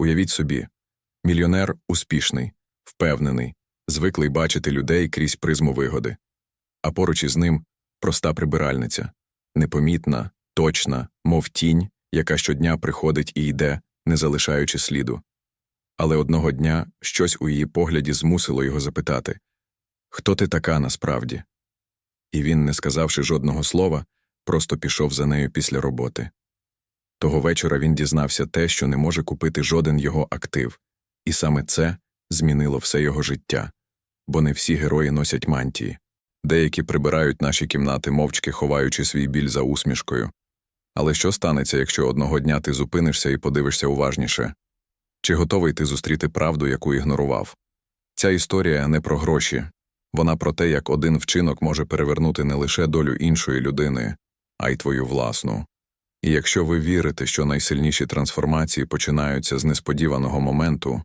Уявіть собі, мільйонер успішний, впевнений, звиклий бачити людей крізь призму вигоди, а поруч із ним проста прибиральниця, непомітна, точна, мов тінь, яка щодня приходить і йде, не залишаючи сліду. Але одного дня щось у її погляді змусило його запитати Хто ти така насправді? І він, не сказавши жодного слова, просто пішов за нею після роботи. Того вечора він дізнався те, що не може купити жоден його актив, і саме це змінило все його життя, бо не всі герої носять мантії. Деякі прибирають наші кімнати, мовчки ховаючи свій біль за усмішкою. Але що станеться, якщо одного дня ти зупинишся і подивишся уважніше? Чи готовий ти зустріти правду, яку ігнорував? Ця історія не про гроші, вона про те, як один вчинок може перевернути не лише долю іншої людини, а й твою власну. І якщо ви вірите, що найсильніші трансформації починаються з несподіваного моменту,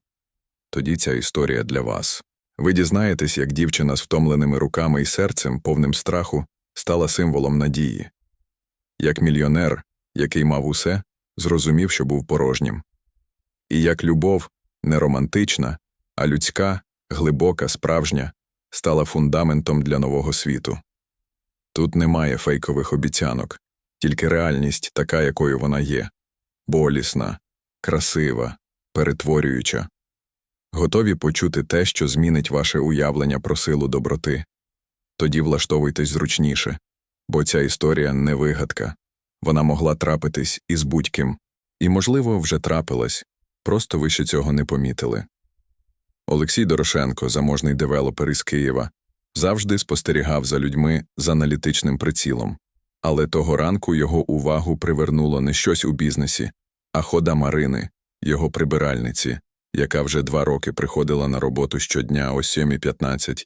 тоді ця історія для вас. Ви дізнаєтесь, як дівчина з втомленими руками і серцем, повним страху, стала символом надії, як мільйонер, який мав усе, зрозумів, що був порожнім, і як любов не романтична, а людська, глибока, справжня, стала фундаментом для нового світу. Тут немає фейкових обіцянок, тільки реальність така, якою вона є болісна, красива, перетворююча. Готові почути те, що змінить ваше уявлення про силу доброти. Тоді влаштовуйтесь зручніше, бо ця історія не вигадка. Вона могла трапитись із будь-ким, і, можливо, вже трапилась, просто ви ще цього не помітили. Олексій Дорошенко, заможний девелопер із Києва, завжди спостерігав за людьми з аналітичним прицілом, але того ранку його увагу привернуло не щось у бізнесі, а хода Марини, його прибиральниці, яка вже два роки приходила на роботу щодня о 7.15,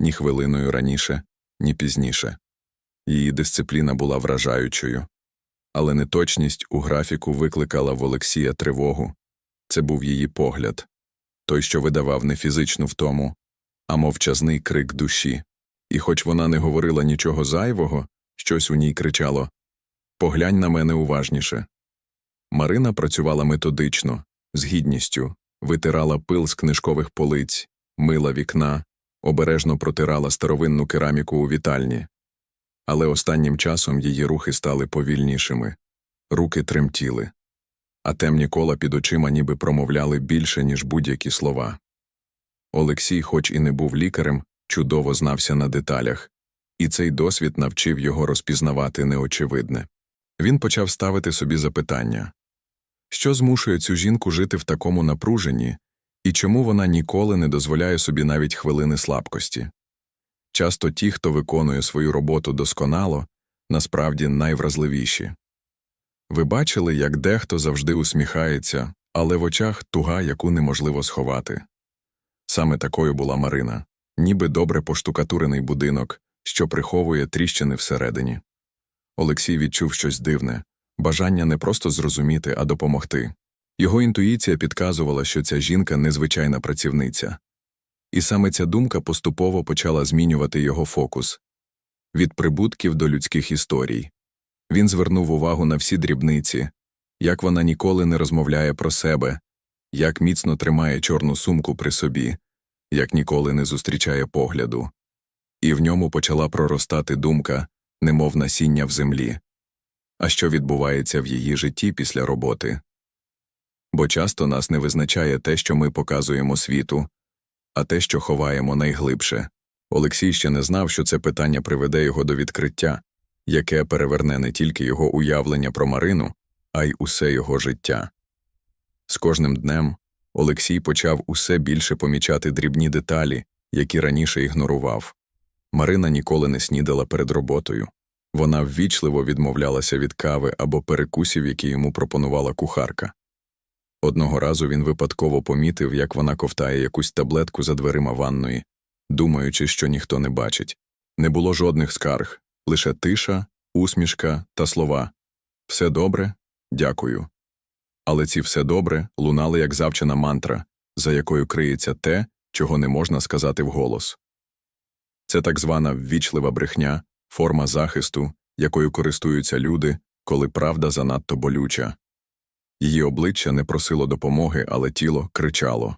ні хвилиною раніше, ні пізніше. Її дисципліна була вражаючою. Але неточність у графіку викликала в Олексія тривогу це був її погляд той, що видавав не фізичну втому, а мовчазний крик душі. І хоч вона не говорила нічого зайвого, щось у ній кричало Поглянь на мене уважніше. Марина працювала методично, з гідністю, витирала пил з книжкових полиць, мила вікна, обережно протирала старовинну кераміку у вітальні. Але останнім часом її рухи стали повільнішими, руки тремтіли а темні кола під очима ніби промовляли більше, ніж будь-які слова. Олексій, хоч і не був лікарем, чудово знався на деталях, і цей досвід навчив його розпізнавати неочевидне. Він почав ставити собі запитання що змушує цю жінку жити в такому напруженні, і чому вона ніколи не дозволяє собі навіть хвилини слабкості? Часто ті, хто виконує свою роботу досконало, насправді найвразливіші. Ви бачили, як дехто завжди усміхається, але в очах туга, яку неможливо сховати. Саме такою була Марина, ніби добре поштукатурений будинок, що приховує тріщини всередині. Олексій відчув щось дивне бажання не просто зрозуміти, а допомогти. Його інтуїція підказувала, що ця жінка незвичайна працівниця. І саме ця думка поступово почала змінювати його фокус від прибутків до людських історій. Він звернув увагу на всі дрібниці, як вона ніколи не розмовляє про себе, як міцно тримає чорну сумку при собі, як ніколи не зустрічає погляду, і в ньому почала проростати думка, немов насіння в землі. А що відбувається в її житті після роботи? Бо часто нас не визначає те, що ми показуємо світу, а те, що ховаємо найглибше. Олексій ще не знав, що це питання приведе його до відкриття яке переверне не тільки його уявлення про Марину, а й усе його життя. З кожним днем Олексій почав усе більше помічати дрібні деталі, які раніше ігнорував. Марина ніколи не снідала перед роботою. Вона ввічливо відмовлялася від кави або перекусів, які йому пропонувала кухарка. Одного разу він випадково помітив, як вона ковтає якусь таблетку за дверима ванної, думаючи, що ніхто не бачить. Не було жодних скарг, лише тиша, усмішка та слова Все добре, дякую. Але ці все добре лунали як завчена мантра, за якою криється те, чого не можна сказати вголос. Це так звана ввічлива брехня, форма захисту, якою користуються люди, коли правда занадто болюча. Її обличчя не просило допомоги, але тіло кричало.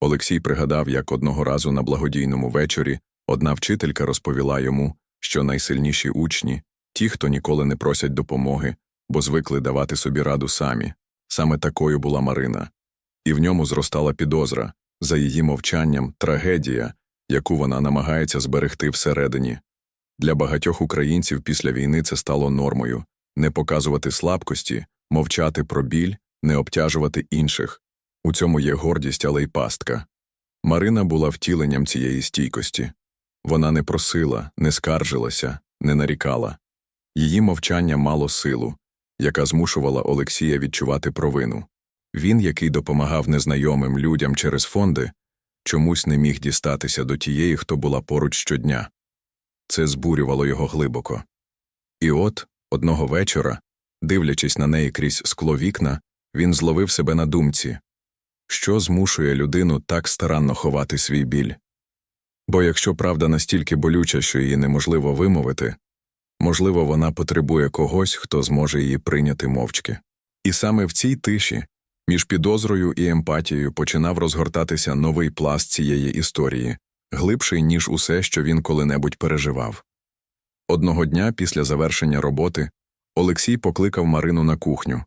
Олексій пригадав, як одного разу на благодійному вечорі одна вчителька розповіла йому, що найсильніші учні ті, хто ніколи не просять допомоги, бо звикли давати собі раду самі. Саме такою була Марина. І в ньому зростала підозра, за її мовчанням трагедія, яку вона намагається зберегти всередині. Для багатьох українців після війни це стало нормою не показувати слабкості, мовчати про біль, не обтяжувати інших. У цьому є гордість, але й пастка. Марина була втіленням цієї стійкості. Вона не просила, не скаржилася, не нарікала. Її мовчання мало силу, яка змушувала Олексія відчувати провину. Він, який допомагав незнайомим людям через фонди, чомусь не міг дістатися до тієї, хто була поруч щодня. Це збурювало його глибоко. І от, одного вечора, дивлячись на неї крізь скло вікна, він зловив себе на думці що змушує людину так старанно ховати свій біль. Бо якщо правда настільки болюча, що її неможливо вимовити, можливо, вона потребує когось, хто зможе її прийняти мовчки. І саме в цій тиші, між підозрою і емпатією, починав розгортатися новий пласт цієї історії, глибший, ніж усе, що він коли-небудь переживав. Одного дня після завершення роботи Олексій покликав Марину на кухню.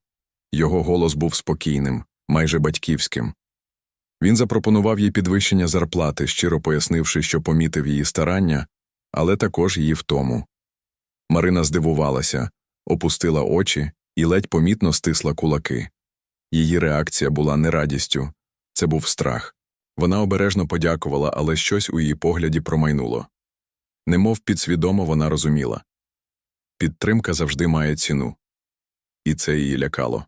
Його голос був спокійним, майже батьківським. Він запропонував їй підвищення зарплати, щиро пояснивши, що помітив її старання, але також її втому. Марина здивувалася, опустила очі і ледь помітно стисла кулаки. Її реакція була не радістю, це був страх. Вона обережно подякувала, але щось у її погляді промайнуло. Немов підсвідомо вона розуміла підтримка завжди має ціну. І це її лякало.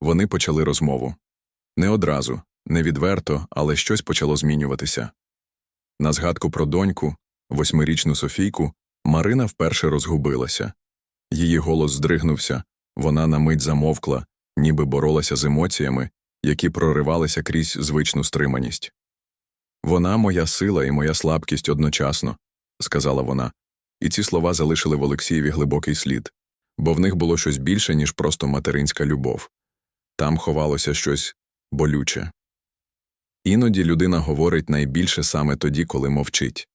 Вони почали розмову. Не одразу, не відверто, але щось почало змінюватися. На згадку про доньку, восьмирічну Софійку, Марина вперше розгубилася. Її голос здригнувся, вона на мить замовкла, ніби боролася з емоціями, які проривалися крізь звичну стриманість. Вона моя сила і моя слабкість одночасно, сказала вона, і ці слова залишили в Олексієві глибокий слід, бо в них було щось більше, ніж просто материнська любов. Там ховалося щось болюче. Іноді людина говорить найбільше саме тоді, коли мовчить,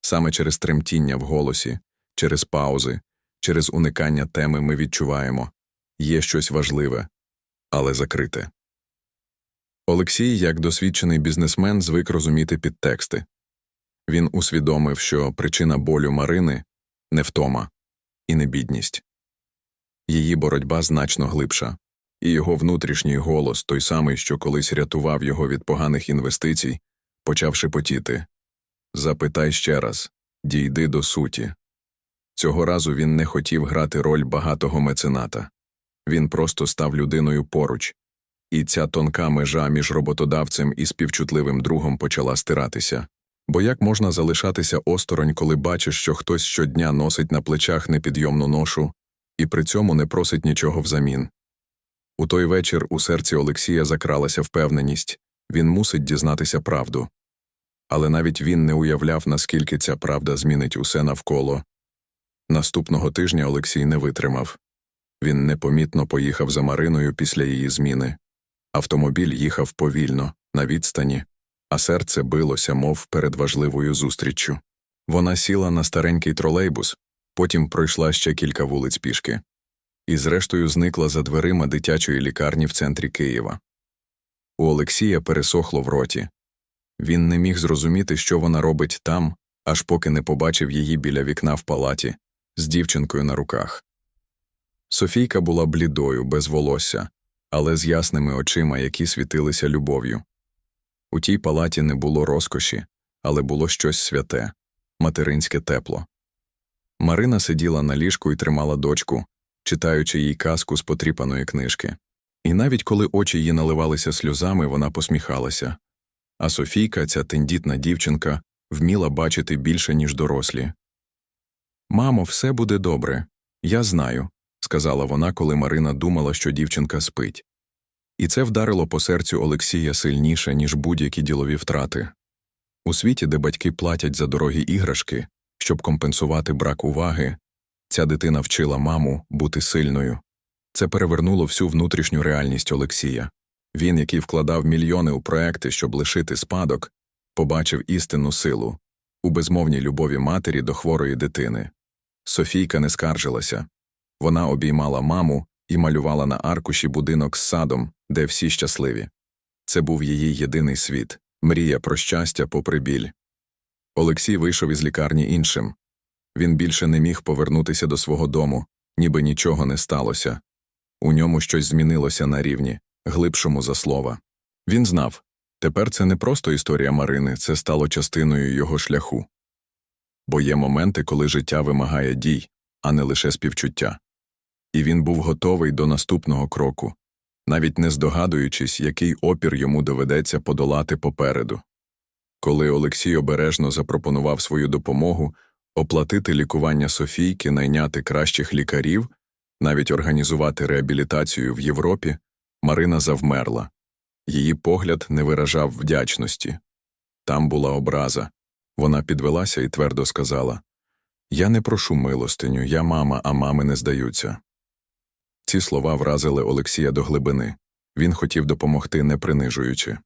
саме через тремтіння в голосі, через паузи, через уникання теми ми відчуваємо є щось важливе, але закрите. Олексій, як досвідчений бізнесмен, звик розуміти підтексти. Він усвідомив, що причина болю Марини не втома і не бідність. Її боротьба значно глибша і його внутрішній голос, той самий, що колись рятував його від поганих інвестицій, почав шепотіти Запитай ще раз, дійди до суті. Цього разу він не хотів грати роль багатого мецената. Він просто став людиною поруч, і ця тонка межа між роботодавцем і співчутливим другом почала стиратися. Бо як можна залишатися осторонь, коли бачиш, що хтось щодня носить на плечах непідйомну ношу і при цьому не просить нічого взамін? У той вечір у серці Олексія закралася впевненість він мусить дізнатися правду. Але навіть він не уявляв, наскільки ця правда змінить усе навколо. Наступного тижня Олексій не витримав він непомітно поїхав за Мариною після її зміни. Автомобіль їхав повільно, на відстані, а серце билося, мов перед важливою зустріччю. Вона сіла на старенький тролейбус, потім пройшла ще кілька вулиць пішки і, зрештою, зникла за дверима дитячої лікарні в центрі Києва. У Олексія пересохло в роті. Він не міг зрозуміти, що вона робить там, аж поки не побачив її біля вікна в палаті з дівчинкою на руках. Софійка була блідою, без волосся, але з ясними очима, які світилися любов'ю. У тій палаті не було розкоші, але було щось святе, материнське тепло. Марина сиділа на ліжку і тримала дочку, читаючи їй казку з потріпаної книжки. І навіть коли очі її наливалися сльозами, вона посміхалася. А Софійка, ця тендітна дівчинка, вміла бачити більше, ніж дорослі. Мамо, все буде добре. Я знаю, сказала вона, коли Марина думала, що дівчинка спить. І це вдарило по серцю Олексія сильніше, ніж будь-які ділові втрати. У світі, де батьки платять за дорогі іграшки, щоб компенсувати брак уваги, Ця дитина вчила маму бути сильною. Це перевернуло всю внутрішню реальність Олексія. Він, який вкладав мільйони у проекти, щоб лишити спадок, побачив істинну силу у безмовній любові матері до хворої дитини. Софійка не скаржилася. Вона обіймала маму і малювала на аркуші будинок з садом, де всі щасливі. Це був її єдиний світ, мрія про щастя попри біль. Олексій вийшов із лікарні іншим. Він більше не міг повернутися до свого дому, ніби нічого не сталося. У ньому щось змінилося на рівні, глибшому за слова. Він знав тепер це не просто історія Марини, це стало частиною його шляху. Бо є моменти, коли життя вимагає дій, а не лише співчуття. І він був готовий до наступного кроку, навіть не здогадуючись, який опір йому доведеться подолати попереду. Коли Олексій обережно запропонував свою допомогу оплатити лікування Софійки, найняти кращих лікарів, навіть організувати реабілітацію в Європі, Марина завмерла. Її погляд не виражав вдячності. Там була образа. Вона підвелася і твердо сказала Я не прошу милостиню, я мама, а мами не здаються. Ці слова вразили Олексія до глибини. Він хотів допомогти, не принижуючи.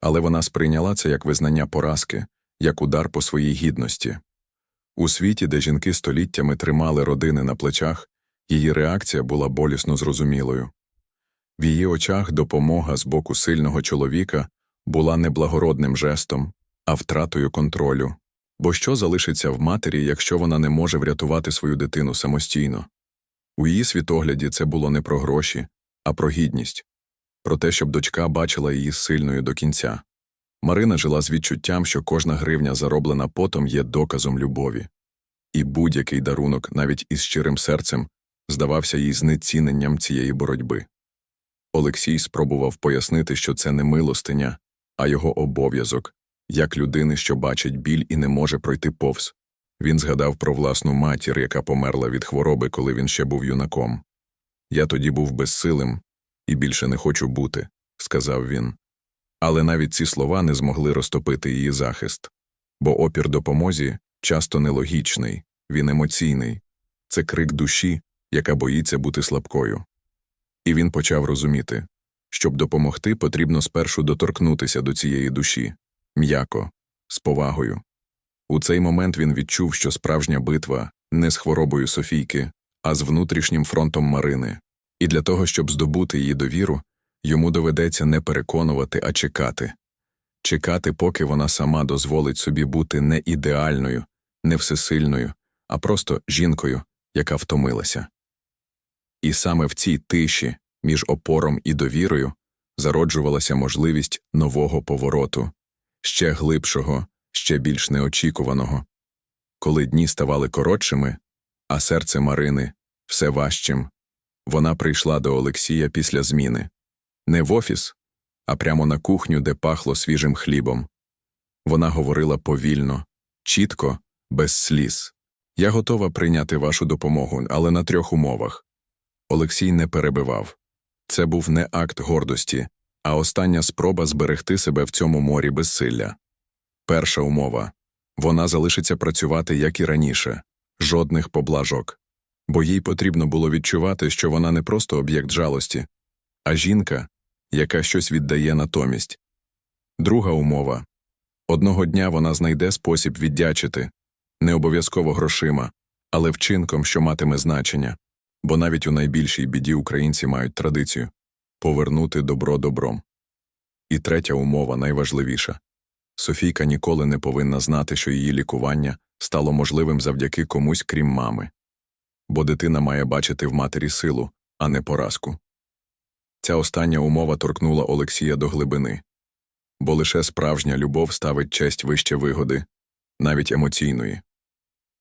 Але вона сприйняла це як визнання поразки, як удар по своїй гідності. У світі, де жінки століттями тримали родини на плечах, її реакція була болісно зрозумілою. В її очах допомога з боку сильного чоловіка була не благородним жестом, а втратою контролю. Бо що залишиться в матері, якщо вона не може врятувати свою дитину самостійно? У її світогляді це було не про гроші, а про гідність, про те, щоб дочка бачила її сильною до кінця. Марина жила з відчуттям, що кожна гривня, зароблена потом, є доказом любові, і будь-який дарунок, навіть із щирим серцем, здавався їй знеціненням цієї боротьби. Олексій спробував пояснити, що це не милостиня, а його обов'язок, як людини, що бачить біль і не може пройти повз. Він згадав про власну матір, яка померла від хвороби, коли він ще був юнаком. Я тоді був безсилим і більше не хочу бути, сказав він. Але навіть ці слова не змогли розтопити її захист, бо опір допомозі часто нелогічний, він емоційний, це крик душі, яка боїться бути слабкою. І він почав розуміти щоб допомогти, потрібно спершу доторкнутися до цієї душі м'яко, з повагою. У цей момент він відчув, що справжня битва не з хворобою Софійки, а з внутрішнім фронтом Марини, і для того, щоб здобути її довіру, йому доведеться не переконувати, а чекати чекати, поки вона сама дозволить собі бути не ідеальною, не всесильною, а просто жінкою, яка втомилася. І саме в цій тиші між опором і довірою зароджувалася можливість нового повороту, ще глибшого, ще більш неочікуваного. Коли дні ставали коротшими, а серце Марини все важчим, вона прийшла до Олексія після зміни не в офіс, а прямо на кухню, де пахло свіжим хлібом. Вона говорила повільно, чітко, без сліз. Я готова прийняти вашу допомогу, але на трьох умовах. Олексій не перебивав. Це був не акт гордості, а остання спроба зберегти себе в цьому морі безсилля. Перша умова. Вона залишиться працювати, як і раніше, жодних поблажок, бо їй потрібно було відчувати, що вона не просто об'єкт жалості, а жінка, яка щось віддає натомість. Друга умова. Одного дня вона знайде спосіб віддячити, не обов'язково грошима, але вчинком, що матиме значення, бо навіть у найбільшій біді українці мають традицію повернути добро добром. І третя умова найважливіша Софійка ніколи не повинна знати, що її лікування стало можливим завдяки комусь крім мами, бо дитина має бачити в матері силу, а не поразку. Ця остання умова торкнула Олексія до глибини, бо лише справжня любов ставить честь вище вигоди, навіть емоційної.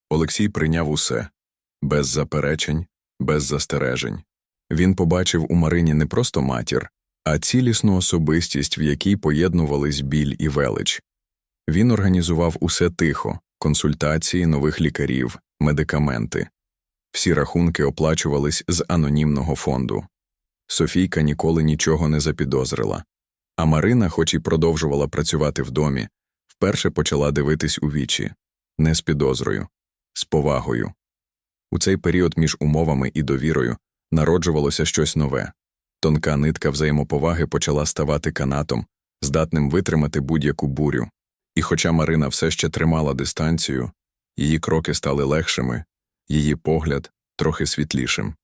Олексій прийняв усе без заперечень, без застережень. Він побачив у Марині не просто матір, а цілісну особистість, в якій поєднувались біль і велич. Він організував усе тихо консультації нових лікарів, медикаменти. Всі рахунки оплачувались з анонімного фонду. Софійка ніколи нічого не запідозрила. А Марина, хоч і продовжувала працювати в домі, вперше почала дивитись у вічі не з підозрою, з повагою. У цей період між умовами і довірою Народжувалося щось нове. Тонка нитка взаємоповаги почала ставати канатом, здатним витримати будь-яку бурю. І хоча Марина все ще тримала дистанцію, її кроки стали легшими, її погляд трохи світлішим.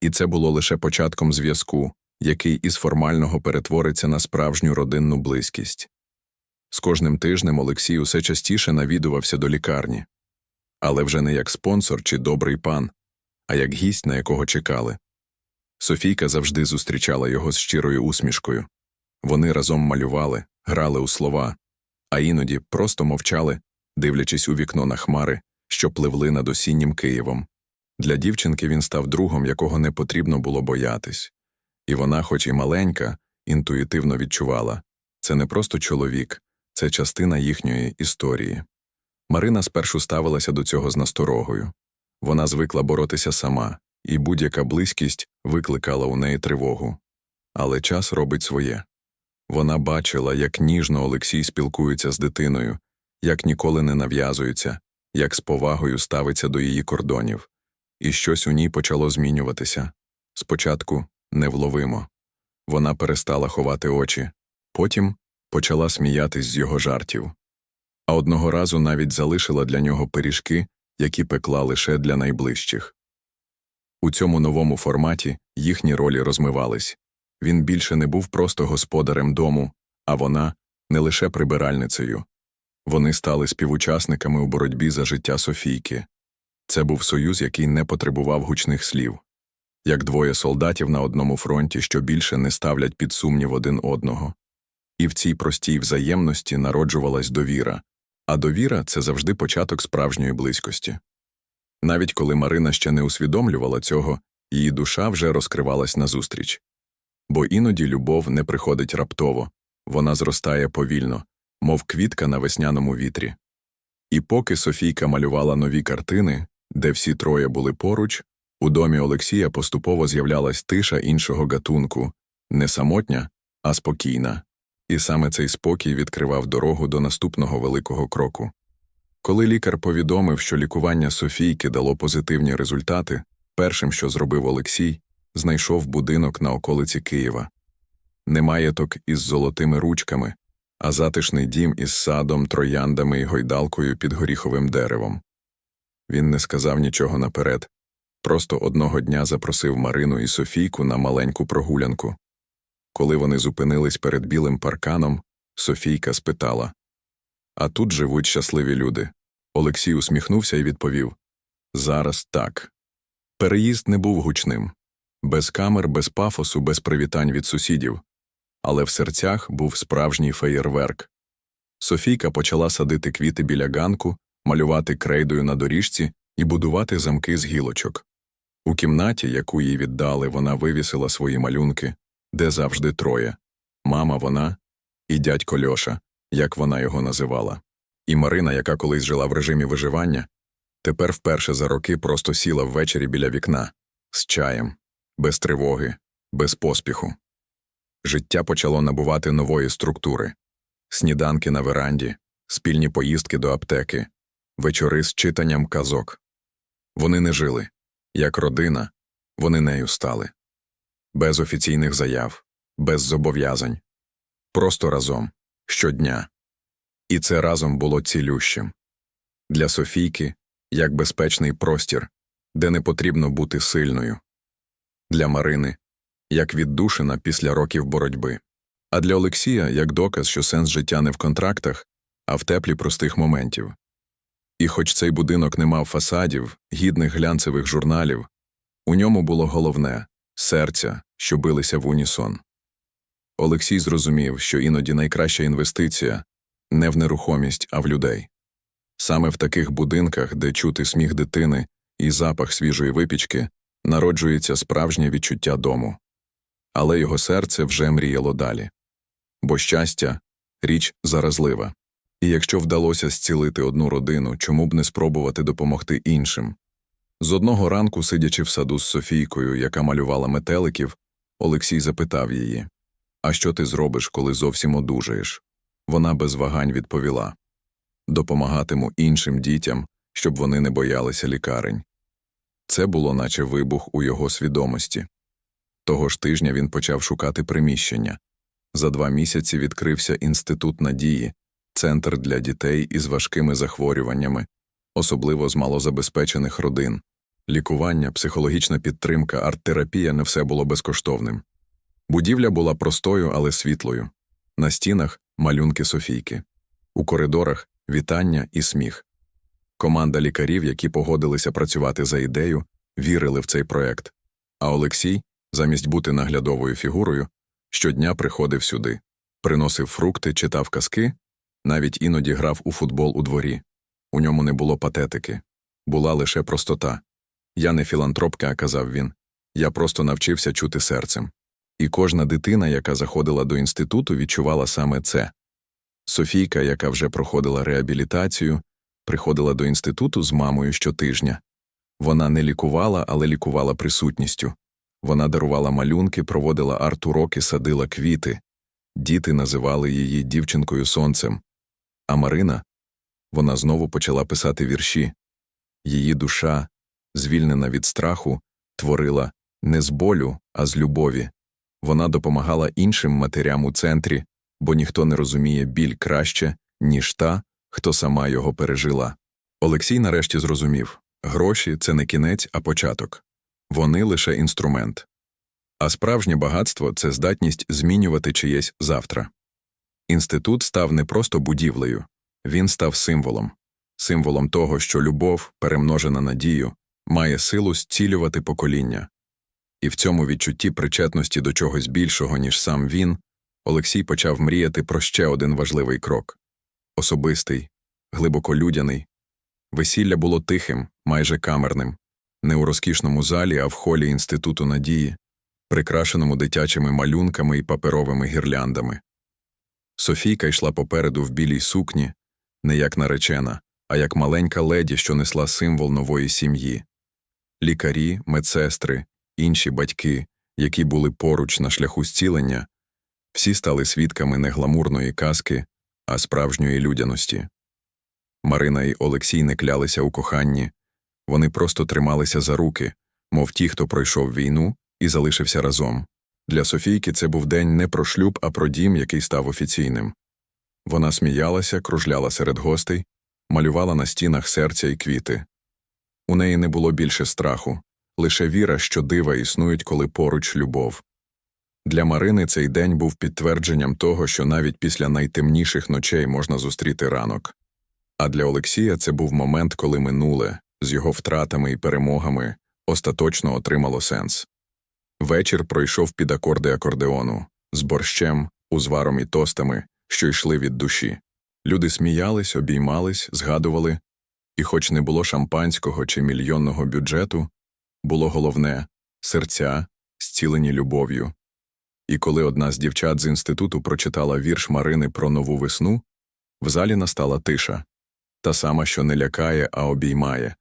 І це було лише початком зв'язку, який із формального перетвориться на справжню родинну близькість. З кожним тижнем Олексій усе частіше навідувався до лікарні, але вже не як спонсор чи добрий пан, а як гість, на якого чекали. Софійка завжди зустрічала його з щирою усмішкою. Вони разом малювали, грали у слова, а іноді просто мовчали, дивлячись у вікно на хмари, що пливли над осіннім Києвом. Для дівчинки він став другом, якого не потрібно було боятись. І вона, хоч і маленька, інтуїтивно відчувала це не просто чоловік, це частина їхньої історії. Марина спершу ставилася до цього з насторогою. Вона звикла боротися сама, і будь-яка близькість викликала у неї тривогу. Але час робить своє. Вона бачила, як ніжно Олексій спілкується з дитиною, як ніколи не нав'язується, як з повагою ставиться до її кордонів. І щось у ній почало змінюватися. Спочатку невловимо. Вона перестала ховати очі, потім почала сміятись з його жартів. А одного разу навіть залишила для нього пиріжки, які пекла лише для найближчих. У цьому новому форматі їхні ролі розмивались. Він більше не був просто господарем дому, а вона не лише прибиральницею. Вони стали співучасниками у боротьбі за життя Софійки. Це був союз, який не потребував гучних слів, як двоє солдатів на одному фронті, що більше не ставлять під сумнів один одного. І в цій простій взаємності народжувалась довіра, а довіра це завжди початок справжньої близькості. Навіть коли Марина ще не усвідомлювала цього, її душа вже розкривалась назустріч. Бо іноді любов не приходить раптово, вона зростає повільно, мов квітка на весняному вітрі. І поки Софійка малювала нові картини, де всі троє були поруч, у домі Олексія поступово з'являлась тиша іншого гатунку не самотня, а спокійна. І саме цей спокій відкривав дорогу до наступного великого кроку. Коли лікар повідомив, що лікування Софійки дало позитивні результати, першим, що зробив Олексій, знайшов будинок на околиці Києва. Не маєток із золотими ручками, а затишний дім із садом, трояндами і гойдалкою під горіховим деревом. Він не сказав нічого наперед, просто одного дня запросив Марину і Софійку на маленьку прогулянку. Коли вони зупинились перед білим парканом, Софійка спитала А тут живуть щасливі люди. Олексій усміхнувся і відповів Зараз так. Переїзд не був гучним, без камер, без пафосу, без привітань від сусідів, але в серцях був справжній феєрверк. Софійка почала садити квіти біля ганку, малювати крейдою на доріжці і будувати замки з гілочок. У кімнаті, яку їй віддали, вона вивісила свої малюнки, де завжди троє мама вона і дядько Льоша, як вона його називала. І Марина, яка колись жила в режимі виживання, тепер вперше за роки просто сіла ввечері біля вікна з чаєм, без тривоги, без поспіху. Життя почало набувати нової структури сніданки на веранді, спільні поїздки до аптеки, вечори з читанням казок. Вони не жили. Як родина, вони нею стали. Без офіційних заяв, без зобов'язань. Просто разом, щодня. І це разом було цілющим. Для Софійки як безпечний простір, де не потрібно бути сильною. Для Марини як віддушина після років боротьби. А для Олексія як доказ, що сенс життя не в контрактах, а в теплі простих моментів. І хоч цей будинок не мав фасадів, гідних глянцевих журналів, у ньому було головне серця, що билися в унісон. Олексій зрозумів, що іноді найкраща інвестиція не в нерухомість, а в людей. Саме в таких будинках, де чути сміх дитини і запах свіжої випічки, народжується справжнє відчуття дому. Але його серце вже мріяло далі. Бо щастя річ заразлива. І якщо вдалося зцілити одну родину, чому б не спробувати допомогти іншим? З одного ранку, сидячи в саду з Софійкою, яка малювала метеликів, Олексій запитав її А що ти зробиш, коли зовсім одужаєш? Вона без вагань відповіла допомагатиму іншим дітям, щоб вони не боялися лікарень. Це було наче вибух у його свідомості. Того ж тижня він почав шукати приміщення. За два місяці відкрився Інститут надії, центр для дітей із важкими захворюваннями, особливо з малозабезпечених родин. Лікування, психологічна підтримка, арт-терапія не все було безкоштовним. Будівля була простою, але світлою. На стінах малюнки Софійки. У коридорах вітання і сміх. Команда лікарів, які погодилися працювати за ідею, вірили в цей проект. А Олексій, замість бути наглядовою фігурою, щодня приходив сюди, приносив фрукти, читав казки, навіть іноді грав у футбол у дворі. У ньому не було патетики, була лише простота. Я не філантропка, казав він. Я просто навчився чути серцем. І кожна дитина, яка заходила до інституту, відчувала саме це. Софійка, яка вже проходила реабілітацію, приходила до інституту з мамою щотижня. Вона не лікувала, але лікувала присутністю. Вона дарувала малюнки, проводила арт-уроки, садила квіти. Діти називали її дівчинкою сонцем. А Марина вона знову почала писати вірші. Її душа, звільнена від страху, творила не з болю, а з любові. Вона допомагала іншим матерям у центрі, бо ніхто не розуміє біль краще, ніж та, хто сама його пережила. Олексій нарешті зрозумів гроші це не кінець, а початок. Вони лише інструмент. А справжнє багатство це здатність змінювати чиєсь завтра. Інститут став не просто будівлею, він став символом, символом того, що любов, перемножена надію, має силу зцілювати покоління. І в цьому відчутті причетності до чогось більшого, ніж сам він, Олексій почав мріяти про ще один важливий крок особистий, глибоко людяний. Весілля було тихим, майже камерним, не у розкішному залі, а в холі Інституту надії, прикрашеному дитячими малюнками і паперовими гірляндами. Софійка йшла попереду в білій сукні, не як наречена, а як маленька леді, що несла символ нової сім'ї. Лікарі, медсестри, інші батьки, які були поруч на шляху зцілення, всі стали свідками не гламурної казки, а справжньої людяності. Марина і Олексій не клялися у коханні, вони просто трималися за руки, мов ті, хто пройшов війну і залишився разом. Для Софійки це був день не про шлюб, а про дім, який став офіційним. Вона сміялася, кружляла серед гостей, малювала на стінах серця і квіти. У неї не було більше страху, лише віра, що дива існують, коли поруч любов. Для Марини цей день був підтвердженням того, що навіть після найтемніших ночей можна зустріти ранок. А для Олексія це був момент, коли минуле, з його втратами і перемогами, остаточно отримало сенс. Вечір пройшов під акорди акордеону, з борщем, узваром і тостами, що йшли від душі. Люди сміялись, обіймались, згадували, і, хоч не було шампанського чи мільйонного бюджету, було головне серця, зцілені любов'ю. І коли одна з дівчат з інституту прочитала вірш Марини про нову весну, в залі настала тиша та сама, що не лякає, а обіймає.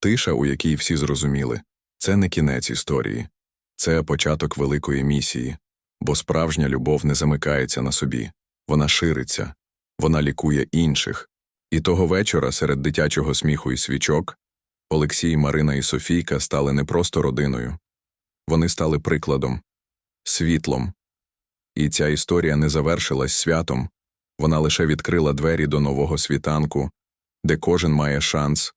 Тиша, у якій всі зрозуміли це не кінець історії, це початок великої місії, бо справжня любов не замикається на собі, вона шириться, вона лікує інших. І того вечора серед дитячого сміху і свічок Олексій, Марина і Софійка стали не просто родиною, вони стали прикладом, світлом. І ця історія не завершилась святом, вона лише відкрила двері до нового світанку, де кожен має шанс.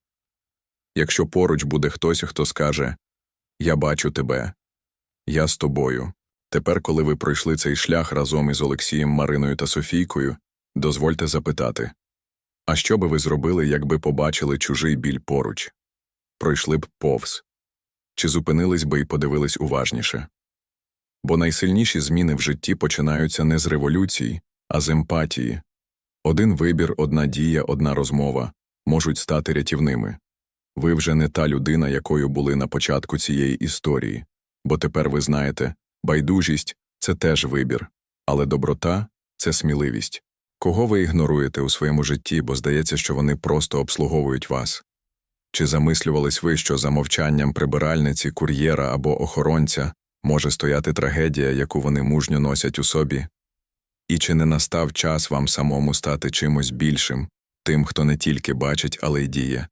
Якщо поруч буде хтось, хто скаже Я бачу тебе, я з тобою. Тепер, коли ви пройшли цей шлях разом із Олексієм, Мариною та Софійкою, дозвольте запитати а що би ви зробили, якби побачили чужий біль поруч? Пройшли б повз? Чи зупинились би і подивились уважніше? Бо найсильніші зміни в житті починаються не з революції, а з емпатії. Один вибір, одна дія, одна розмова можуть стати рятівними. Ви вже не та людина, якою були на початку цієї історії, бо тепер ви знаєте, байдужість це теж вибір, але доброта це сміливість. Кого ви ігноруєте у своєму житті, бо здається, що вони просто обслуговують вас? Чи замислювались ви, що за мовчанням прибиральниці, кур'єра або охоронця може стояти трагедія, яку вони мужньо носять у собі? І чи не настав час вам самому стати чимось більшим, тим, хто не тільки бачить, але й діє?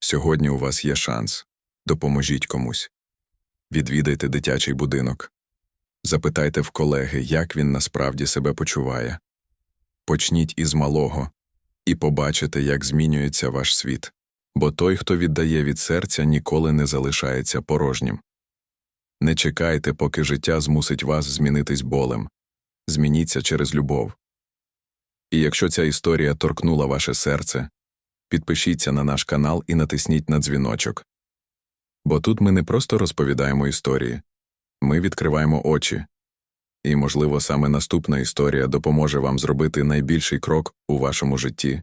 Сьогодні у вас є шанс. допоможіть комусь. Відвідайте дитячий будинок. Запитайте в колеги, як він насправді себе почуває. Почніть із малого і побачите, як змінюється ваш світ. Бо той, хто віддає від серця, ніколи не залишається порожнім. Не чекайте, поки життя змусить вас змінитись болем. Змініться через любов. І якщо ця історія торкнула ваше серце, підпишіться на наш канал і натисніть на дзвіночок. Бо тут ми не просто розповідаємо історії, ми відкриваємо очі. І, можливо, саме наступна історія допоможе вам зробити найбільший крок у вашому житті